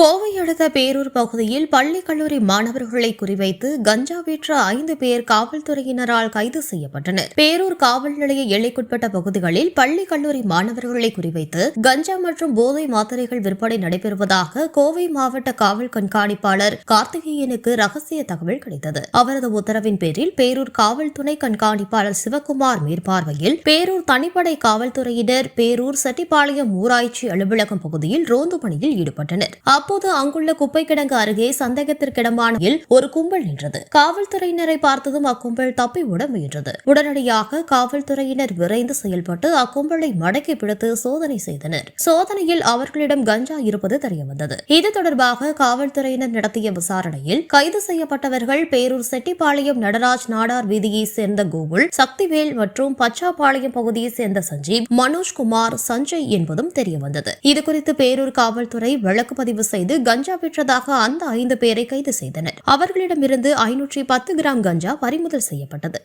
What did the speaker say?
கோவை அடுத்த பேரூர் பகுதியில் பள்ளி கல்லூரி மாணவர்களை குறிவைத்து கஞ்சா விற்ற ஐந்து பேர் காவல்துறையினரால் கைது செய்யப்பட்டனர். பேரூர் காவல் நிலைய எல்லைக்குட்பட்ட பகுதிகளில் பள்ளி கல்லூரி மாணவர்களை குறிவைத்து கஞ்சா மற்றும் போதை மாத்திரைகள் விற்பனை நடைபெறுவதாக கோவை மாவட்ட காவல் கண்காணிப்பாளர் கார்த்திகேயனுக்கு ரகசிய தகவல் கிடைத்தது. அவரது உத்தரவின் பேரில் பேரூர் காவல் துணை கண்காணிப்பாளர் சிவக்குமார் மேற்பார்வையில் பேரூர் தனிப்படை காவல்துறையினர் பேரூர் செட்டிப்பாளையம் ஊராட்சி அலுவலகம் பகுதியில் ரோந்து பணியில் ஈடுபட்டனர். அப்போது அங்குள்ள குப்பை கிடங்கு அருகே சந்தேகத்திற்கிடமானில் ஒரு கும்பல் நின்றது. காவல்துறையினரை பார்த்ததும் அக்கும்பல் தப்பி ஓட முயன்றது உடனடியாக காவல்துறையினர் விரைந்து செயல்பட்டு அக்கும்பலை மடக்கி பிடித்து சோதனை செய்தனர். சோதனையில் அவர்களிடம் கஞ்சா இருப்பது தெரியவந்தது. இது தொடர்பாக காவல்துறையினர் நடத்திய விசாரணையில் கைது செய்யப்பட்டவர்கள் பேரூர் செட்டிப்பாளையம் நடராஜ் நாடார் வீதியைச் சேர்ந்த கோகுல் சக்திவேல் மற்றும் பச்சாப்பாளையம் பகுதியைச் சேர்ந்த சஞ்சீவ் மனோஜ்குமார் சஞ்சய் என்பதும் தெரியவந்தது. இதுகுறித்து பேரூர் காவல்துறை வழக்கு பதிவு செய்து கஞ்சா விற்றதாக அந்த ஐந்து பேரை கைது செய்தனர். அவர்களிடமிருந்து ஐநூற்றி பத்து கிராம் கஞ்சா பறிமுதல் செய்யப்பட்டது.